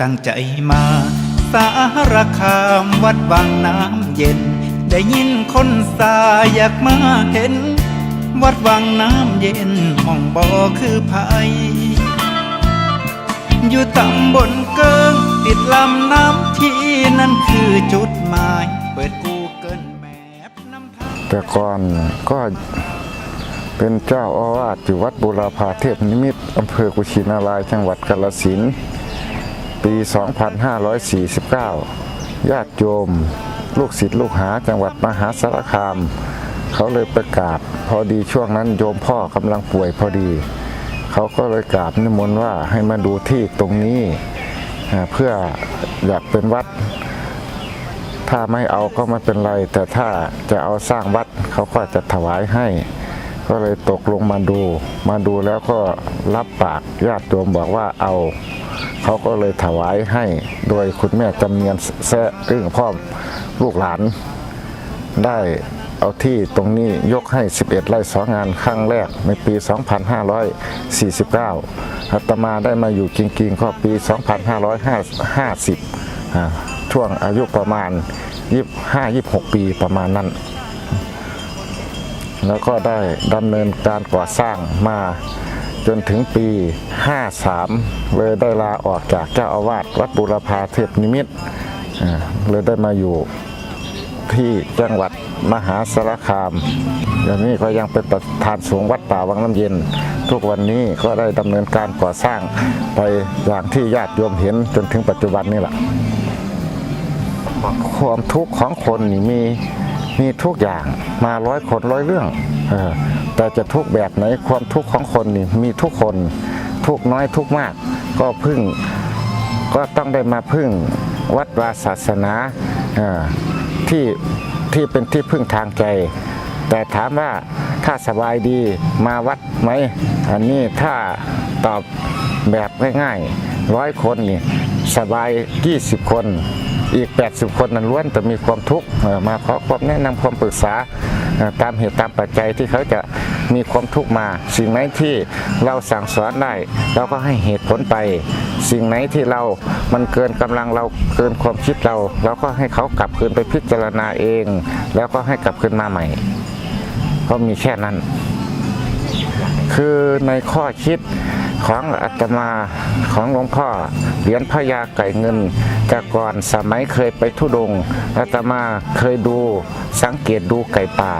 ตั้งใจมา สารคามวัดวังน้ำเย็น ได้ยินคนสาอยากมาเห็น วัดวังน้ำเย็นหม่องบ่อคือภัยอยู่ตำบลเกิง ติดลำน้ำที่นั่นคือจุดหมาย เปิดกูเกิลแมพนำทางแต่ก่อนก็เป็นเจ้าอาวาสอยู่วัดบุรพาเทพนิมิตรอำเภอกุชินารายจังหวัดกาฬสินธุ์ ปี 2549 ญาติโยม ลูกศิษย์ลูกหาจังหวัดมหาสารคาม เขาเลยประกาศพอดีช่วงนั้นโยมพ่อกำลังป่วยพอดี เขาก็เลยกราบนิมนต์ว่าให้มาดูที่ตรงนี้ เพื่ออยากเป็นวัด ถ้าไม่เอาก็ไม่เป็นไร แต่ถ้าจะเอาสร้างวัดเขาก็จะถวายให้ก็เลยตกลงมาดู มาดูแล้วก็รับปากญาติโยมบอกว่าเอา เขาก็เลยถวายให้โดยคุณแม่จำเนียนแซะเรื่องพ่อลูกหลาน ได้เอาที่ตรงนี้ยกให้ 11 ไร่สองงานครั้งแรกในปี 2549อาตมาได้มาอยู่จริงๆก็ปี 2550 ช่วงอายุประมาณ 25-26 ปีประมาณนั้น แล้วก็ได้ดำเนินการก่อสร้างมา จนถึงปี 53 เลยได้ลาออกจากเจ้าอาวาสวัดบุรพาเทพนิมิตรเลยได้มาอยู่ที่จังหวัดมหาสารคามอย่างนี้ก็ยังเป็นประธานสงฆ์วัดป่าวังน้ำเย็น ทุกวันนี้ก็ได้ดำเนินการก่อสร้างไปอย่างที่ญาติโยมเห็นจนถึงปัจจุบันนี่แหละความทุกข์ของคนนี่มีมีทุกอย่างมาร้อยคนร้อยเรื่องเออ แต่จะทุกแบบไหนความทุกข์ของคนนี่มีทุกคน ทุกน้อยทุกมาก ก็พึ่งก็ต้องได้มาพึ่งวัดวาศาสนาที่ที่เป็นที่พึ่งทางใจ แต่ถามว่าถ้าสบายดีมาวัดไหมอันนี้ถ้าตอบแบบง่ายๆร้อยคนนี่สบาย 20 คน อีก 80 คนนั้นล้วนแต่มีความทุกข์มาขอความแนะนำความปรึกษา ตามเหตุตามปัจจัยที่เขาจะมีความทุกข์มา สิ่งไหนที่เราสั่งสอนได้เราก็ให้เหตุผลไป สิ่งไหนที่เรา มันเกินกำลังเราเกินความคิดเราเราก็ให้เขากลับคืนไปพิจารณาเอง แล้วก็ให้กลับคืนมาใหม่ ก็มีแค่นั้น คือในข้อคิดของอาตมาของหลวงพ่อเหรียญพญาไก่เงินแต่ก่อนสมัยเคยไปทุดงอาตมาเคยดูสังเกตดูไก่ป่า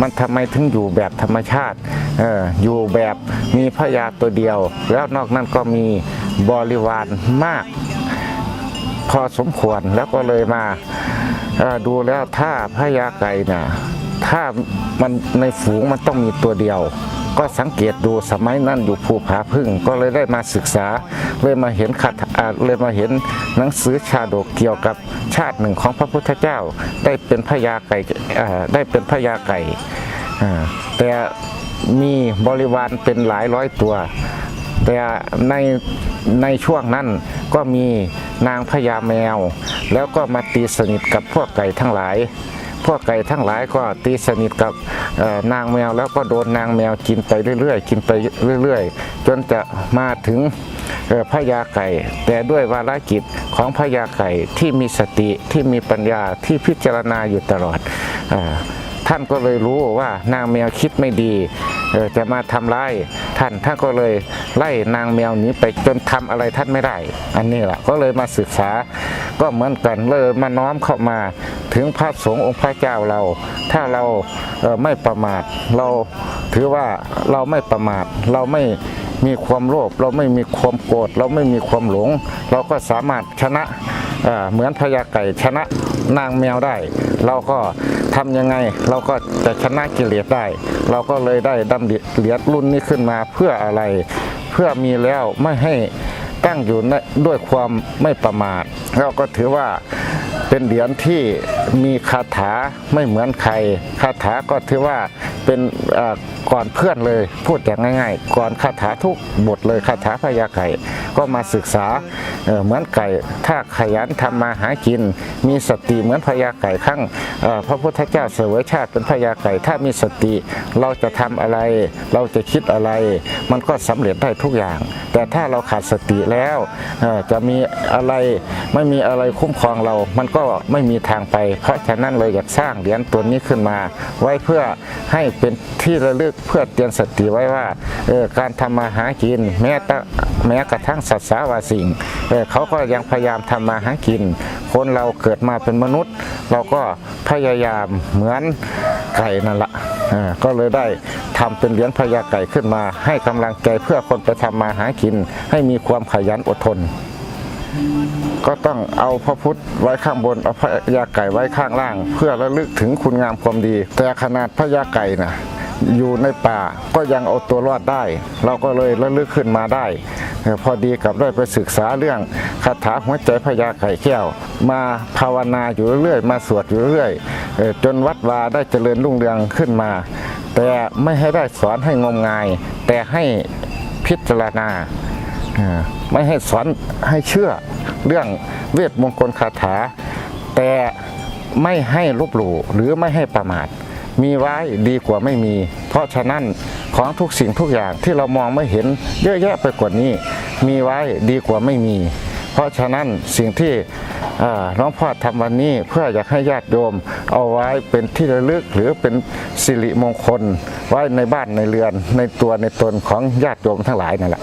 มันทำไมถึงอยู่แบบธรรมชาติเอออยู่แบบมีพญาตัวเดียว แล้วนอกนั้นก็มีบริวารมาก พอสมควรแล้วก็เลยมาดูแล้วถ้าพญาไก่น่ะถ้ามันในฝูงมันต้องมีตัวเดียว ก็สังเกตดูสมัยนั้นอยู่ภูผาพึ่งก็เลยได้มาศึกษา เลยมาเห็นคาถาเลยมาเห็นหนังสือชาดกเกี่ยวกับชาติหนึ่งของพระพุทธเจ้า ได้เป็นพญาไก่ได้เป็นพญาไก่แต่มีบริวารเป็นหลายร้อยตัว แต่ในในช่วงนั้นก็มีนางพญาแมว แล้วก็มาตีสนิทกับพวกไก่ทั้งหลาย พวกไก่ทั้งหลายก็ตีสนิทกับนางแมว แล้วก็โดนนางแมวกินไปเรื่อยๆ กินไปเรื่อยๆ จนจะมาถึงพญาไก่ แต่ด้วยวาระกิจของพญาไก่ที่มีสติที่มีปัญญาที่พิจารณาอยู่ตลอดอท่านก็เลยรู้ว่านางแมวคิดไม่ดีจะมาทำร้าย ท่านท่านก็เลยไล่นางแมวนี้ไปจนทำอะไรท่านไม่ได้ อันนี้แหละก็เลยมาศึกษาก็เหมือนกันเลยมาน้อมเข้ามาถึงพระสงฆ์องค์พระเจ้าเรา ถ้าเราเไม่ประมาทเราถือว่าเราไม่ประมาทเราไม่มีความโลภเราไม่มีความโกรธเราไม่มีความหลง เราก็สามารถชนะเหมือนพญาไก่ชนะนางแมวได้ เราก็ ทำยังไงเราก็จะชนะกิเลสได้ เราก็เลยได้ดำเหรียญรุ่นนี้ขึ้นมาเพื่ออะไร เพื่อมีแล้วไม่ให้ตั้งอยู่ในด้วยความไม่ประมาทเราก็ถือว่าเป็นเหรียญที่มีคาถาไม่เหมือนใคร คาถาก็ถือว่าเป็นอ่า ก่อนเพื่อนเลยพูดอย่างง่าย ๆ ก่อนคาถาทุกบทเลยคาถาพญาไก่ก็มาศึกษาเเหมือนไก่ ถ้าขยันทำมาหากิน มีสติเหมือนพญาไก่ข้างพระพุทธเจ้าเสวยชาติเป็นพญาไก่ถ้ามีสติเราจะทำอะไร เราจะคิดอะไร มันก็สำเร็จได้ทุกอย่าง แต่ถ้าเราขาดสติแล้วจะมีอะไรไม่มีอะไรคุ้มครองเรา มันก็ไม่มีทางไป เพราะฉะนั้นเลยอยากสร้างเหรียญตัวนี้ขึ้นมา ไว้เพื่อให้เป็นที่ระลึกเพื่อเตือนสติไว้ว่าเออการทำมาหากินแม้แต่แม้กระทั่งสัตว์สาวาสิ่งเออเขาก็ยังพยายามทำมาหากิน คนเราเกิดมาเป็นมนุษย์ เราก็พยายามเหมือนไก่นั่นละเออก็เลยได้ทำเป็นเหรียญพญาไก่ขึ้นมา ให้กำลังใจเพื่อคนไปทำมาหากิน ให้มีความขยันอดทน ก็ต้องเอาพระพุทธไว้ข้างบนเอาพระยาไก่ไว้ข้างล่าง เพื่อระลึกถึงคุณงามความดี แต่ขนาดพระยาไก่นะ อยู่ในป่าก็ยังเอาตัวรอดได้ เราก็เลยระลึกขึ้นมาได้ พอดีกับได้ไปศึกษาเรื่องคาถาหัวใจพญาไก่แก้ว มาภาวนาอยู่เรื่อยๆมาสวดอยู่เรื่อยจนวัดวาได้เจริญรุ่งเรืองขึ้นมา แต่ไม่ให้ได้สอนให้งมงาย แต่ให้พิจารณาอ่าไม่ให้สอนให้เชื่อเรื่องเวทมงคลคาถา แต่ไม่ให้ลบหลู่หรือไม่ให้ประมาท มีไว้ดีกว่าไม่มี เพราะฉะนั้นของทุกสิ่งทุกอย่างที่เรามองไม่เห็นเยอะแยะไปกว่านี้ มีไว้ดีกว่าไม่มี เพราะฉะนั้นสิ่งที่น้องพ่อทำวันนี้เพื่ออยากให้ญาติโยมเอาไว้เป็นที่ระลึกหรือเป็นสิริมงคลไว้ในบ้านในเรือนในตัวในตนของญาติโยมทั้งหลายนั่นแหละ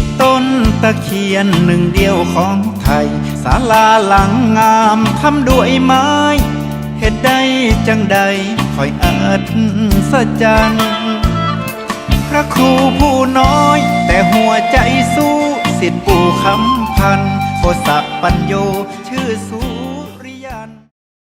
ต้นตะเคียนหนึ่งเดียวของไทยศาลาหลังงามทำด้วยไม้เหตุใดจังใดคอยอัศจรรย์พระครูผู้น้อย แต่หัวใจสู้สิทธิปู่คำพันโคสะปัญโยชื่อสู